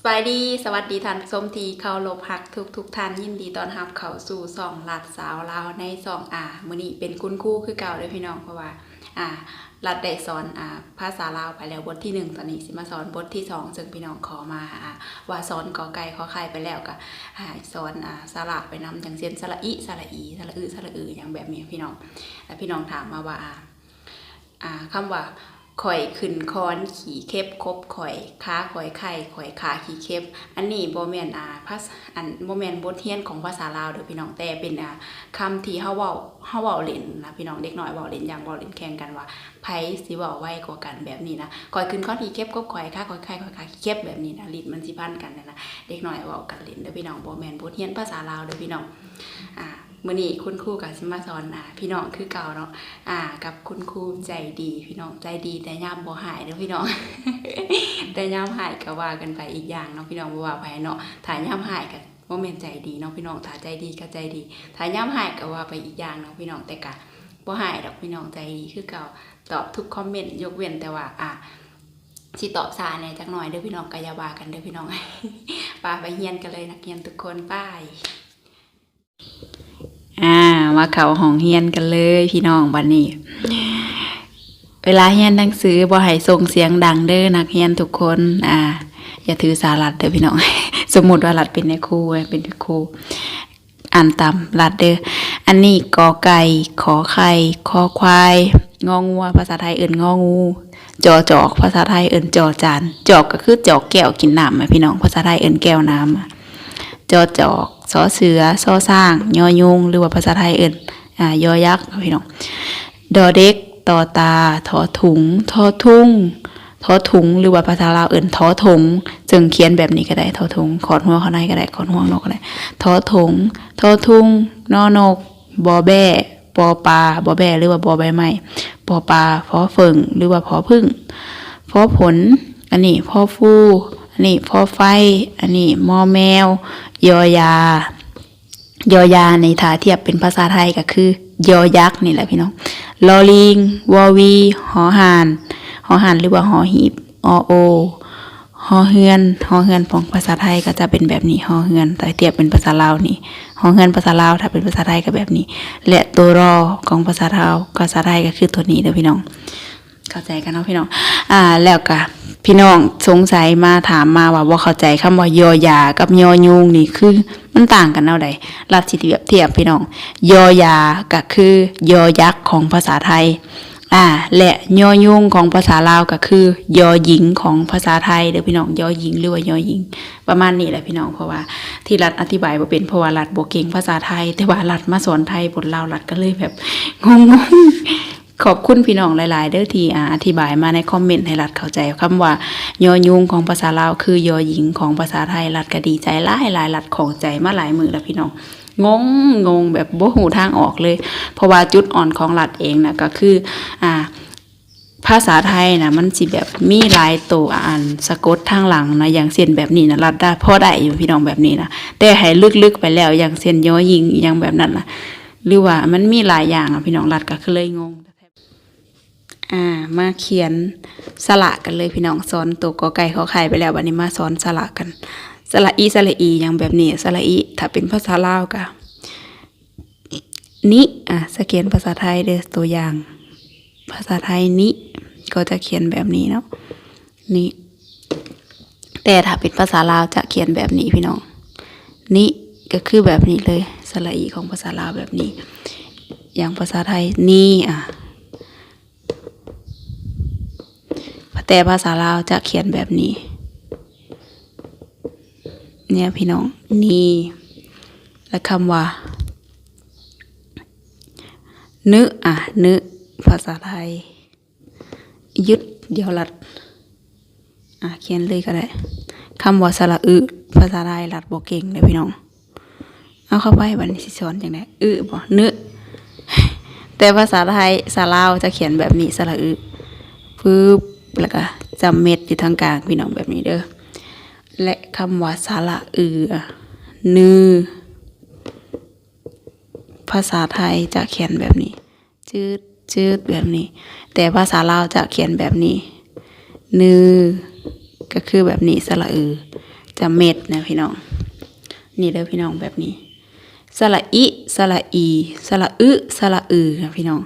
สบายดี สวัสดีท่านผู้ชมทีเข้าลบหักทุกทุกท่านยินดีต้อนรับเข้าสู่สองหลัดสาวลาวในสองอ่ามือนี้เป็นคุณครูคือเก่าเลยพี่น้องเพราะว่า อ่ารัดได้สอนอ่าภาษาลาวไปแล้วบทที่หนึ่งตอนนี้สิมาสอนบทที่สองซึ่งพี่น้องขอมาอ่าว่าสอนกอไก่ขอไข่ไปแล้วก็หาสอนอ่าสระไปนำอย่างเช่นสระอิสระอีสระอือสระอืออย่างแบบนี้พี่น้องแล้วพี่น้องถามมาว่าอ่าอ่าคำว่า ข่อยขึ้นคอนขี่เข็บคบข่อยขาข่อยไข่ข่อยขาขี่เข็บ อันนี้บ่แมนอ่าภาษาอันบ่แมนบทเรียนของภาษาลาวเด้อพี่น้องแต่เป็นอ่าคำที่เฮาเว้าเฮาเว้าเล่นนะพี่น้องเด็กน้อยเว้าเล่นอย่างเว้าเล่นแข่งกันว่าไผสิเว้าไวกว่ากันแบบนี้นะข่อยขึ้นคอนขี่เข็บคบข่อยขาข่อยไข่ข่อยขาขี่เข็บแบบนี้นะลิ้นมันสิพันกันนะนะเด็กน้อยเว้ากันเล่นเด้อพี่น้องบ่แมนบทเรียนภาษาลาวเด้อพี่น้องอ่า มื้อนี้คุณครูก็สิมาสอนอ่าพี่น้องคือเก่าเนาะอ่า กับคุณครูใจดี พี่น้องใจดีแต่ย่ามบ่หายเด้อพี่น้อง แต่ย่ามหายก็ว่ากันไปอีกอย่างเนาะพี่น้องบ่ว่าไปเนาะถ้าย่ามหายก็บ่แม่นใจดีเนาะพี่น้องถ้ายใจดีก็ใจดีถ้าย่ามหายก็ว่าไปอีกอย่างเนาะพี่น้องแต่ก็บ่หายดอกพี่น้องใจดีคือเก่าตอบทุกคอมเมนต์ยกเว้นแต่ว่าอ่าสิตอบซาแหน่จักหน่อยเด้อพี่น้องก็อย่าว่ากันเด้อพี่น้องปาไปเฮียนกันเลยนักเรียนทุกคนป้าย มาเขาห้องเฮียนกันเลยพี่น้องบัดนี้ เวลาเฮียนหนังสือบ่ให้ส่งเสียงดังเด้อนักเฮียนทุกคน อ่า อย่าถือสารัดเด้อพี่น้อง สมมุติว่ารัดเป็นในครูเป็นครูอ่านตามรัดเด้ออันนี้กอไก่ขอไข่คอควายงองัวภาษาไทยเอิ่นงองู จอจอกภาษาไทยเอิ่นจอจานจอกก็คือจอกแก้วกินน้ำอะพี่น้องภาษาไทยเอิ่นแก้วน้ำจอจอก สอเสือซอสร้าง ยอยุง หรือว่าภาษาไทยอื่นอ่ายอยักษ์พี่น้องดอเด็กต่อตาทอถุงทอทุ่งทอถุงหรือว่าภาษาลาวอื่นทอถุงจึงเขียนแบบนี้ก็ได้ทอถุงขอดหัวเขาในก็ได้ขอดหัวนกก็ได้ทอถุงทอทุ่งนอนกบอแบ้ปอปลาบอแบ้หรือว่าบอใบไม้ปอปลาพอเฟิงหรือว่าพอพึ่งพอผลอันนี้พอฟู อันนี้พอไฟ อันนี้มอแมว ยอยา ยอยาในถ้าเทียบเป็นภาษาไทยก็คือ ยอยักษ์นี่แหละพี่น้องลอลิงวอวี หอหานหอหานหรือว่าหอหีบอโอหอเฮือนหอเฮือนของภาษาไทยก็จะเป็นแบบนี้หอเฮือน แต่เทียบเป็นภาษาลาวนี่หอเฮือนภาษาลาวถ้าเป็นภาษาไทยก็แบบนี้ และตัวรอของภาษาลาวภาษาไทยก็คือตัวนี้เด้อพี่น้อง เข้าใจกันเนาะพี่น้อง อ่าแล้วก็ พี่น้องสงสัยมาถามมาว่าบ่าเข้าใจคำว่ายอยากับยอยุงนี่คือมันต่างกันเท่าใดรัดสิเทียบเทียบพี่น้อง ยอยาก็คือยอยักษ์ของภาษาไทยอ่าและยอยุงของภาษาลาวก็คือยอหญิงของภาษาไทยเด้อพี่น้องยอหญิงหรือว่ายอหญิง ประมาณนี้แหละพี่น้องเพราะว่าที่รัฐอธิบายบ่เป็นเพราะว่ารัฐบ่เก่งภาษาไทย แต่ว่ารัฐมาสอนไทยบทลาวรัฐก็เลยแบบงง ขอบคุณพี่น้องหลาย ๆ เด้อที่อธิบายมาในคอมเมนต์ให้รัดเข้าใจคำว่ายอยุงของภาษาลาวคือยอหญิงของภาษาไทยรัดก็ดีใจหลายหลายรัดของใจมาหลายมือแล้วพี่น้องงงงงแบบโบหูทางออกเลย เพราะว่าจุดอ่อนของรัดเองนะก็คืออ่าภาษาไทยนะมันสิแบบมีหลายตัวอ่านสะกดทางหลังนะอย่างเช่นแบบนี้นะรัดได้พ่อได้อยู่พี่น้องแบบนี้นะแต่ให้ลึกๆไปแล้วอย่างเช่นยอหญิงอย่างแบบนั้นนะหรือว่ามันมีหลายอย่างอะพี่น้องรัดก็คือเลยงง อ่ามาเขียนสระกันเลยพี่น้องสอนตัวกอไก่ขอไข่ไปแล้ววันนี้มาสอนสระกันสระอีสระอีอย่างแบบนี้สระอีถ้าเป็นภาษาลาวก็นิอะสเขียนภาษาไทยเด้อตัวอย่าง ภาษาไทยนิก็จะเขียนแบบนี้เนาะนิแต่ถ้าเป็นภาษาลาวจะเขียนแบบนี้พี่น้องนิก็คือแบบนี้เลยสระอีของภาษาลาวแบบนี้ อย่างภาษาไทยนี่อะ แต่ภาษาลาวจะเขียนแบบนี้ เนี่ยพี่น้อง นีและคำว่า นึอะ นึภาษาไทย ยึดเดียวลัด อะ เขียนเลยก็ได้คำว่าสระอึภาษาไทยหลัดบอกเก่งเลยพี่น้องเอาเข้าไปบันสิสอนอย่างไรอึบ่นึแต่ภาษาไทยสาลาวจะเขียนแบบนี้สระอึปึ๊บ แล้วก็จำเม็ดอยู่ทางกลางพี่น้องแบบนี้เด้อและคำว่าสระเอือนือ ภาษาไทยจะเขียนแบบนี้ จืดจืดแบบนี้ แต่ภาษาลาวจะเขียนแบบนี้ นือ ก็คือแบบนี้สระเอือจะเม็ดนะพี่น้อง นี่เด้อพี่น้องแบบนี้สระอิสระอีสระอึสระอือค่ะพี่น้อง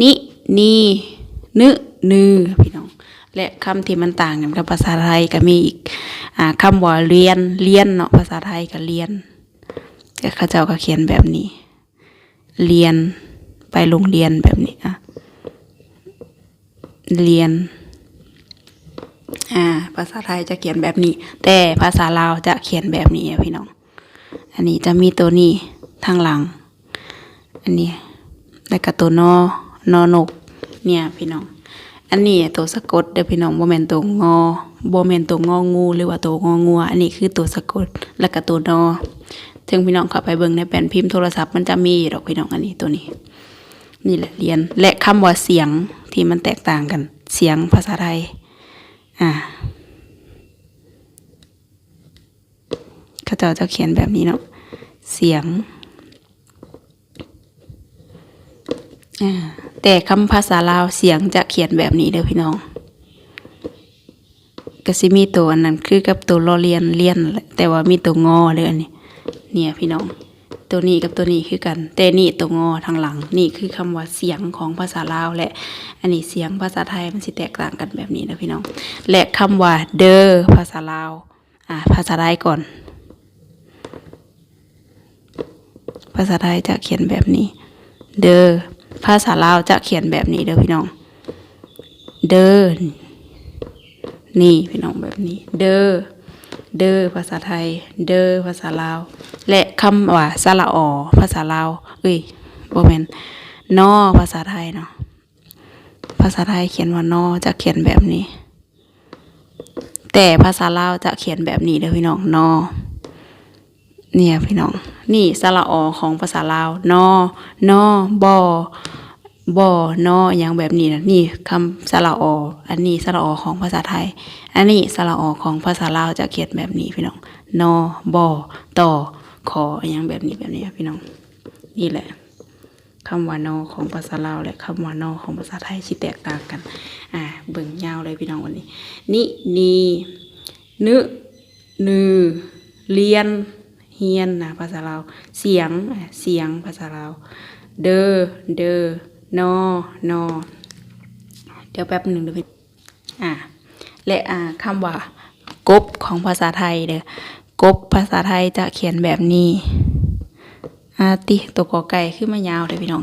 นิ นีนึ นือพี่น้อง และคำที่มันต่างกันกับภาษาไทยก็มีอีกอ่าคำว่าเรียนเรียนเนาะภาษาไทยก็เรียนแต่เขาเจ้าก็เขียนแบบนี้ เรียนไปโรงเรียนแบบนี้อะเรียนอ่าภาษาไทยจะเขียนแบบนี้ แต่ภาษาลาวจะเขียนแบบนี้พี่น้อง อันนี้จะมีตัวนี้ทางหลัง อันนี้แล้วก็ตัวนอนอนกเนี่ยพี่น้อง อันนี้ตัวสะกดเด้อพี่น้องบ่แม่นตัวงอบ่แม่นตัวงองูหรือว่าตัวงองัว อันนี้คือตัวสะกดแล้วก็ตัวนอถึงพี่น้องเข้าไปเบิ่งในแผ่นพิมพ์โทรศัพท์มันจะมีดอกพี่น้องอันนี้ตัวนี้ นี่แหละเรียนและคำว่าเสียงที่มันแตกต่างกัน เสียงภาษาไทยอ่าเขาเจ้าจะเขียนแบบนี้เนาะเสียง อ่า แต่คำภาษาลาวเสียงจะเขียนแบบนี้เด้อพี่น้องก็สิมีตัวอันนั้นคือกับตัวรอเรียนเรียน แต่ว่ามีตัวงอเด้ออันนี้เนี่ยพี่น้อง ตัวนี้กับตัวนี้คือกัน แต่นี่ตัวงอทางหลัง นี่คือคำว่าเสียงของภาษาลาวและ อันนี้เสียงภาษาไทยมันสิแตกต่างกันแบบนี้นะพี่น้อง และคำว่าเดอภาษาลาวอ่าภาษาไทยก่อน ภาษาไทยจะเขียนแบบนี้ เดอ ภาษาลาวจะเขียนแบบนี้เด้อพี่น้อง เดอนี่พี่น้องแบบนี้ เดอเดอภาษาไทย เดอภาษาลาว และคำว่าสระอภาษาลาวเอ้ยบ่แม่นนอภาษาไทยเนาะภาษาไทยเขียนว่านอจะเขียนแบบนี้ แต่ภาษาลาวจะเขียนแบบนี้เด้อพี่น้องนอ เนี่ยพี่น้อง นี่สระอของภาษาลาวนอนอบอบอนออย่างแบบนี้นะนี่คำสระออันนี้สระอของภาษาไทย อันนี้สระอของภาษาลาวจะเขียนแบบนี้พี่น้องนอบอตอขออย่างแบบนี้แบบนี้พี่น้อง นี่แหละคำว่านอของภาษาลาวและคำว่านอของภาษาไทยที่แตกต่างกัน อ่า เบิ่งยาวเลยพี่น้องวันนี้ นินีนึนือเรียน เฮียนนะภาษาลาเสียงเสียงภาษาลาเดอเดอนอนอเดี๋ยวแป๊บหนึ่งเดี๋ยวพี่อะและอ่าคำว่ากบของภาษาไทยเด้อกบภาษาไทยจะเขียนแบบนี้อาติตัวกอไก่ขึ้นมายาวเลยพี่น้อง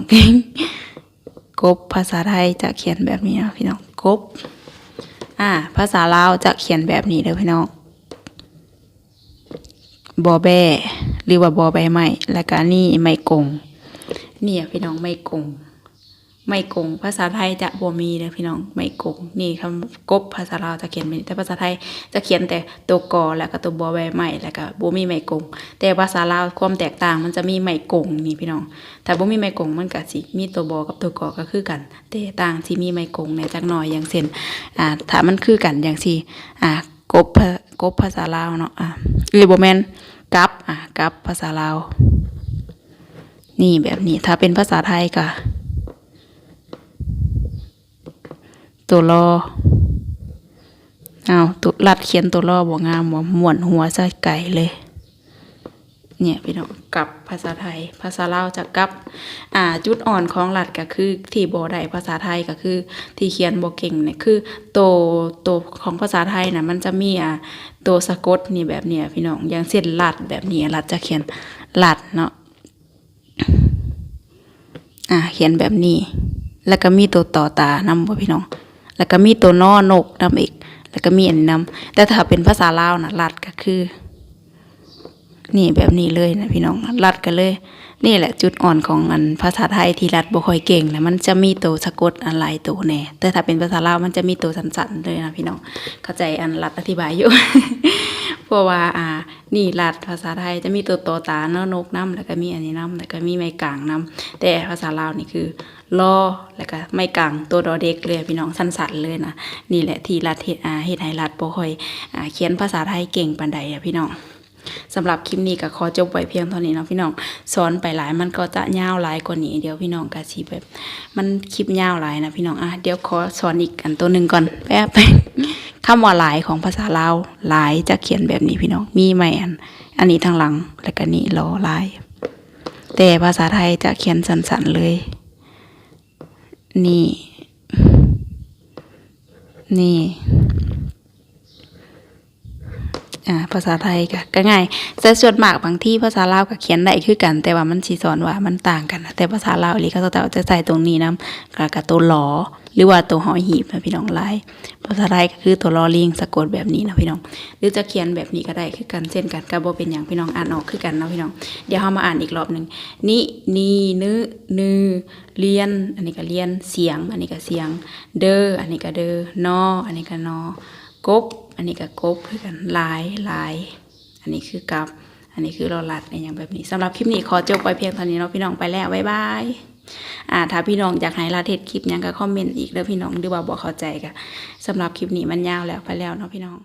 กบภาษาไทยจะเขียนแบบนี้นะพี่น้องกบอ่าภาษาลาวจะเขียนแบบนี้เด้อพี่น้อง บอแบหรือว่าบอใบไม้แล้วก็นี่ไม้กง เนี่ยพี่น้องไม้กงไม้กง ภาษาไทยจะบ่มีเลยพี่น้องไม้กง นี่คำกบภาษาลาวจะเขียนเป็นแต่ภาษาไทยจะเขียนแต่ตัวกอแล้วก็ตัวบอใบไม้แล้วก็บ่มีไม้กง แต่ภาษาลาวความแตกต่างมันจะมีไม้กงนี่พี่น้องถ้าบ่มีไม้กงมันก็สิมีตัวบอกับตัวกอก็คือกัน แต่ต่างที่มีไม้กงในจักหน่อยอย่างเช่นอ่าถ้ามันคือกันอย่างที่อ่ากบภากบภาษาลาวเนาะอ่าหรือบ่แม่น กับอะกับภาษาลาวนี่แบบนี้ถ้าเป็นภาษาไทยก็ตัวรอเอาวตัวรัดเขียนตัวรอบ่งามบ่ม่วนหัวใส่ไก่เลย เนี่ยพี่น้องกับภาษาไทย ภาษาลาวจะกับอ่าจุดอ่อนของหลัดก็คือที่บ่ได้ภาษาไทยก็คือที่เขียนบ่เก่งเนี่ยคือโตโตวของภาษาไทยน่ะมันจะมีอ่าตัวสะกดนี่แบบเนี้ยพี่น้องอย่างเช่นหลัดแบบนี้หลัดจะเขียนหลัดเนาะอ่าเขียนแบบนี้ แล้วก็มีตัวต่อตานำบ่พี่น้อง แล้วก็มีตัวนอนกนำอีก แล้วก็มีอันนี้นำแต่ถ้าเป็นภาษาลาวน่ะลัดก็คือ นี่แบบนี้เลยนะพี่น้องรัดกันเลย นี่แหละจุดอ่อนของอันภาษาไทยที่รัดบ่ค่อยเก่งนะมันจะมีตัวสะกดอันหลายตัวแน่แต่ถ้าเป็นภาษาลาวมันจะมีตัวสั้นๆเลยนะพี่น้องเข้าใจอันรัดอธิบายอยู่เพราะว่าอ่า นี่รัดภาษาไทยจะมีตัวโตตาเนาะนกน้ำแล้วก็มีอันนี้น้ำแล้วก็มีไม้กลางน้ำแต่ภาษาลาวนี่คือลอแล้วก็ไม้กลางตัวดอเด็กเลยพี่น้องสั้นๆเลยนะนี่แหละที่รัดเฮ็ดอ่าเฮ็ดให้รัดบ่ค่อยอ่าเขียนภาษาไทยเก่งปานใดอะพี่น้อง สำหรับคลิปนี้ก็ขอจบไว้เพียงเท่านี้นะพี่น้องสอนไปหลายมันก็จะยาวหลายกว่านี้ เดี๋ยวพี่น้องก็สิแบบ มันคลิปยาวหลายนะพี่น้องอะเดี๋ยวขอสอนอีกอันตัวหนึ่งก่อนแป๊บคำว่าหลายของภาษาลาวหลายจะเขียนแบบนี้พี่น้องมีไหมอัน อันนี้ทางหลังแล้วก็นี่รอหลาย แต่ภาษาไทยจะเขียนสั้นๆเลย นี่ นี่ อ่าภาษาไทยก็ก็ง่ายแต่ส่วนมากบางที่ภาษาลาวก็เขียนได้คือกัน แต่ว่ามันสิสอนว่ามันต่างกันนะแต่ภาษาลาวอีหลีเขาจะจะใส่ตรงนี้นํกับกับตัวหลอหรือว่าตัวหอหีบนะพี่น้องหลายภาษาไทยก็คือตัวลอลิงสะกดแบบนี้นะพี่น้อง หรือจะเขียนแบบนี้ก็ได้คือกันเช่นกันก็บ่เป็นอย่างพี่น้องอ่านออกคือกันนะพี่น้อง เดี๋ยวเฮามาอ่านอีกรอบหนึ่งนินีนึนือเรียน อันนี้ก็เรียนเสียง อันนี้ก็เสียง เดออันนี้ก็เดอนออันนี้ก็นอ กบ อันนี้กับกบคือกันลายลาย อันนี้คือกับ อันนี้คือเราลัดในอย่างแบบนี้สำหรับคลิปนี้ขอจบไปเพียงเท่านี้เนาะพี่น้องไปแล้วบ๊ายบายอ่าถ้าพี่น้องอยากให้ลาเทศคลิปยังก็คอมเมนต์อีกเด้อพี่น้องหรือว่าบอกเข้าใจก็สำหรับคลิปนี้มันยาวแล้วไปแล้วเนาะพี่น้อง